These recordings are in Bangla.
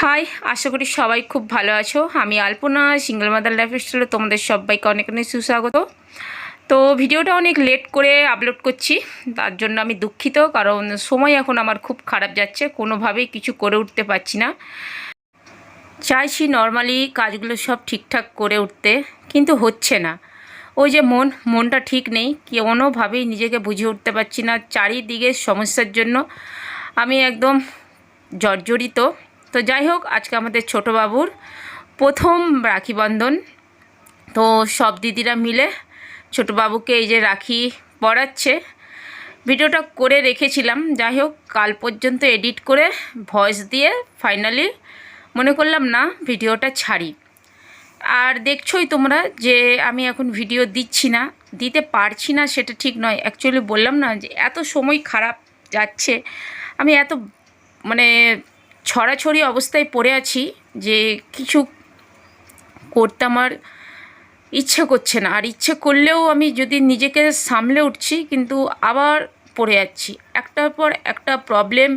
হাই আশা করি সবাই খুব ভালো আছো। আমি আলপনা সিঙ্গেল মাদার লাইফ স্টাইলে তোমাদের সবাইকে অনেক অনেক সুস্বাগত। তো ভিডিওটা অনেক লেট করে আপলোড করছি, তার জন্য আমি দুঃখিত, কারণ সময় এখন আমার খুব খারাপ যাচ্ছে, কোনোভাবেই কিছু করে উঠতে পারছি না। চাইছি নর্মালি কাজগুলো সব ঠিকঠাক করে উঠতে, কিন্তু হচ্ছে না। ওই যে মন, মনটা ঠিক নেই, কোনোভাবেই নিজেকে বুঝে উঠতে পারছি না, চারিদিকে সমস্যার জন্য। আমি একদম জর্জরিত তো যাই হোক, আজকে আমাদের ছোটো বাবুর প্রথম রাখি বন্ধন। তো সব দিদিরা মিলে ছোটো বাবুকে এই যে রাখি পড়াচ্ছে ভিডিওটা করে রেখেছিলাম। যাই হোক, কাল পর্যন্ত এডিট করে ভয়েস দিয়ে ফাইনালি মনে করলাম, না, ভিডিওটা ছাড়ি। আর দেখছোই তোমরা যে আমি এখন ভিডিও দিচ্ছি না, দিতে পারছি না সেটা ঠিক নয়। অ্যাকচুয়ালি বললাম না যে এত সময় খারাপ যাচ্ছে। আমি এত মানে ছড়াছড়ি অবস্থায় পড়ে আছি যে কিছু করতে আমার ইচ্ছে করছে না। আর ইচ্ছে করলেও আমি যদি নিজেকে সামলে উঠছি, কিন্তু আবার পড়ে যাচ্ছি। একটার পর একটা প্রবলেম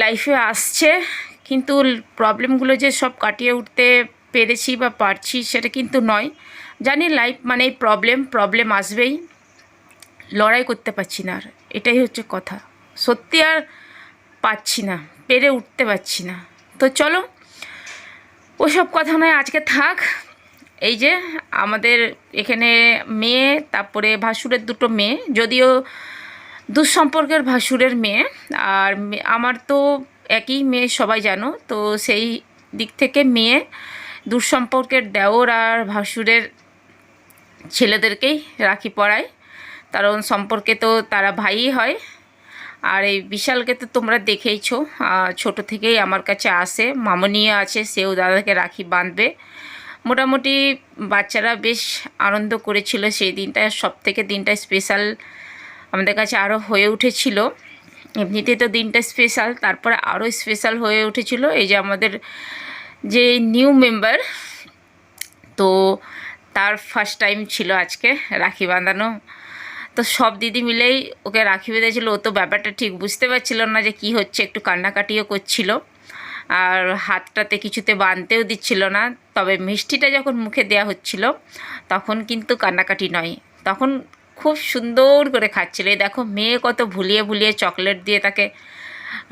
লাইফে আসছে, কিন্তু প্রবলেমগুলো যে সব কাটিয়ে উঠতে পেরেছি বা পারছি সেটা কিন্তু নয়। জানি লাইফ মানেই প্রবলেম প্রবলেম আসবেই। লড়াই করতে পারছি না আর, এটাই হচ্ছে কথা। সত্যি আর পাচ্ছি না। পেরে উঠতে পারছি না। তো চলো, ওসব কথা নয়, আজকে থাক। এই যে আমাদের এখানে মেয়ে, তারপরে ভাসুরের দুটো মেয়ে, যদিও দুঃসম্পর্কের ভাসুরের মেয়ে, আর আমার তো একই মেয়ে, সবাই জানো, তো সেই দিক থেকে মেয়ে, দুঃসম্পর্কের দেওর আর ভাসুরের ছেলেদেরকেই রাখি পড়ায়। কারণ সম্পর্কে তো তারা ভাইই হয়। আর এই বিশালকে তো তোমরা দেখেইছো। ছোট থেকেই আমার কাছে আসে। মামনিয়া আছে, সেও দাদাকে রাখি বাঁধবে। মোটামুটি বাচ্চারা বেশ আনন্দ করেছিল সেই দিনটা। সব থেকে দিনটা স্পেশাল আমাদের কাছে আরও হয়ে উঠেছিল। এমনিতে তো দিনটা স্পেশাল তারপরে আরও স্পেশাল হয়ে উঠেছিল। এই যে আমাদের যে নিউ মেম্বার তো তার ফার্স্ট টাইম ছিল আজকে রাখি বাঁধানো। তো সব দিদি মিলেই ওকে রাখি বেঁধেছিল। ও তো ব্যাপারটা ঠিক বুঝতে পারছিল না যে কি হচ্ছে, একটু কান্নাকাটিও করছিল। আর হাতটাতে কিছুতে বাঁধতেও দিচ্ছিল না। তবে মিষ্টিটা যখন মুখে দেয়া হচ্ছিল, তখন কিন্তু কান্নাকাটি নয়। তখন খুব সুন্দর করে খাচ্ছিল। এই দেখো, মেয়ে কত ভুলিয়ে ভুলিয়ে চকলেট দিয়ে তাকে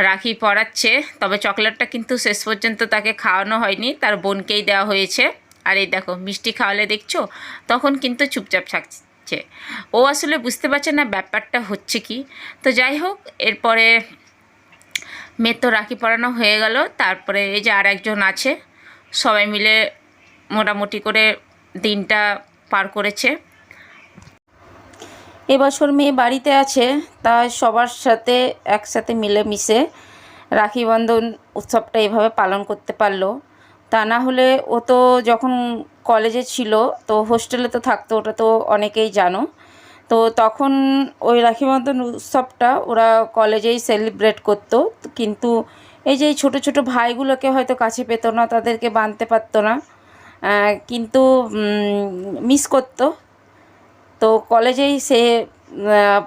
রাখি পরাচ্ছে। তবে চকলেটটা কিন্তু শেষ পর্যন্ত তাকে খাওয়ানো হয়নি, তার বোনকেই দেওয়া হয়েছে। আর এই দেখো, মিষ্টি খাওয়ালে দেখছ? তখন কিন্তু চুপচাপ থাকছে ও আসলে বুঝতে পারছে না ব্যাপারটা হচ্ছে কি। তো যাই হোক, এরপরে মেয়ের তো রাখি পরানো হয়ে গেল। তারপরে এই যে আর একজন আছে, সবাই মিলে মোটামুটি করে দিনটা পার করেছে। এবছর মেয়ে বাড়িতে আছে, তাই সবার সাথে একসাথে মিলেমিশে রাখি বন্ধন উৎসবটা এভাবে পালন করতে পারল। তা না হলে ও তো যখন কলেজে ছিল, তো হোস্টেলে তো থাকতো, ওটা তো অনেকেই জানো। তো তখন ওই রাখি বন্ধন উৎসবটা ওরা কলেজেই সেলিব্রেট করতো। কিন্তু এই যে এই ছোটো ছোটো ভাইগুলোকে হয়তো কাছে পেতো না, তাদেরকে বাঁধতে পারতো না। কিন্তু মিস করতো। তো কলেজেই সে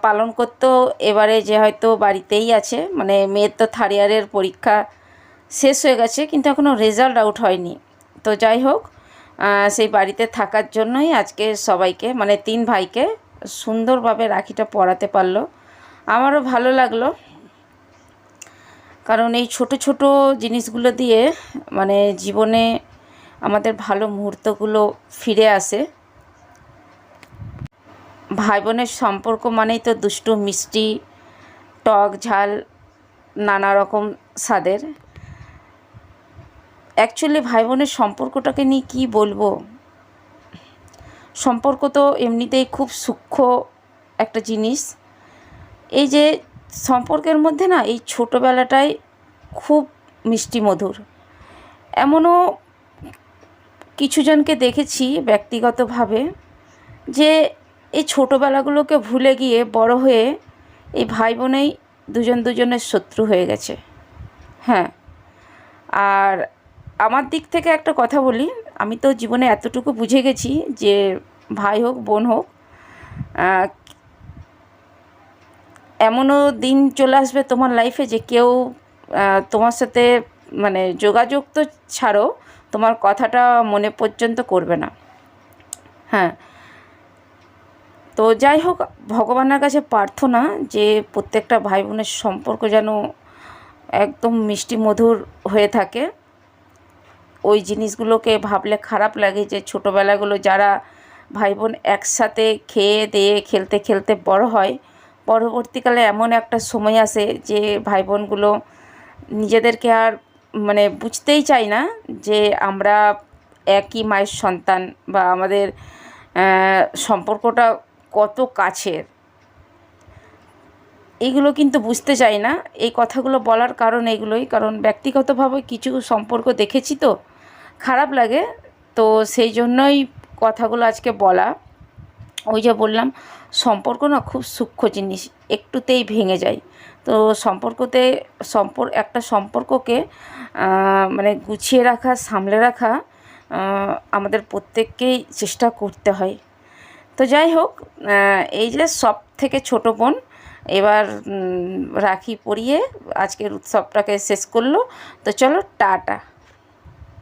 পালন করতো। এবারে যে হয়তো বাড়িতেই আছে মানে মেয়ের তো থার্ড ইয়ারের পরীক্ষা। শেষ হয়ে গেছে, কিন্তু এখনও রেজাল্ট আউট হয়নি। তো যাই হোক সেই বাড়িতে থাকার জন্যই আজকে সবাইকে মানে তিন ভাইকে সুন্দরভাবে রাখিটা পরাতে পারল। আমারও ভালো লাগল। কারণ এই ছোট ছোট জিনিসগুলো দিয়ে মানে জীবনে আমাদের ভালো মুহূর্তগুলো ফিরে আসে। ভাই বোনের সম্পর্ক মানেই তো দুষ্টু, মিষ্টি, টক, ঝাল, নানা রকম স্বাদের। অ্যাকচুয়ালি ভাই বোনের সম্পর্কটাকে নিয়ে কী বলব? সম্পর্ক তো এমনিতেই খুব সূক্ষ্ম একটা জিনিস। এই যে সম্পর্কের মধ্যে না এই ছোটোবেলাটাই খুব মিষ্টি মধুর। এমনও কিছুজনকে দেখেছি ব্যক্তিগতভাবে যে এই ছোটোবেলাগুলোকে ভুলে গিয়ে বড় হয়ে এই ভাই বোনেই দুজন দুজনের শত্রু হয়ে গেছে। হ্যাঁ। আর আমার দিক থেকে একটা কথা বলি। আমি তো জীবনে এতটুকু বুঝে গেছি যে ভাই হোক, বোন হোক এমনও দিন চলে আসবে তোমার লাইফে যে কেউ তোমার সাথে মানে যোগাযোগ তো ছাড়ো, তোমার কথাটা মনে পর্যন্ত করবে না। হ্যাঁ। তো যাই হোক, ভগবানের কাছে প্রার্থনা যে প্রত্যেকটা ভাই বোনের সম্পর্ক যেন একদম মিষ্টি মধুর হয়ে থাকে। ওই জিনিসগুলোকে ভাবলে খারাপ লাগে যে ছোটোবেলাগুলো যারা ভাই বোন একসাথে খেয়ে দিয়ে খেলতে খেলতে বড় হয়, পরবর্তীকালে এমন একটা সময় আসে যে ভাই বোনগুলো নিজেদেরকে আর মানে বুঝতেই চাই না যে আমরা একই মায়ের সন্তান বা আমাদের সম্পর্কটা কত কাছের। এইগুলো কিন্তু বুঝতে চাই না। এই কথাগুলো বলার কারণ এগুলোই। কারণ ব্যক্তিগতভাবে কিছু সম্পর্ক দেখেছি তো। খারাপ লাগে। তো সেই জন্যই কথাগুলো আজকে বলা। ওই যে বললাম, সম্পর্ক না খুব সূক্ষ্ম জিনিস, একটুতেই ভেঙে যায়। তো সম্পর্কতে, সম্পর, একটা সম্পর্ককে মানে গুছিয়ে রাখা, সামলে রাখা আমাদের প্রত্যেককেই চেষ্টা করতে হয়। তো যাই হোক এই যে সব থেকে ছোট বোন, এবার রাখি পরিয়ে আজকের উৎসবটাকে শেষ করল। তো চলো, টাটা।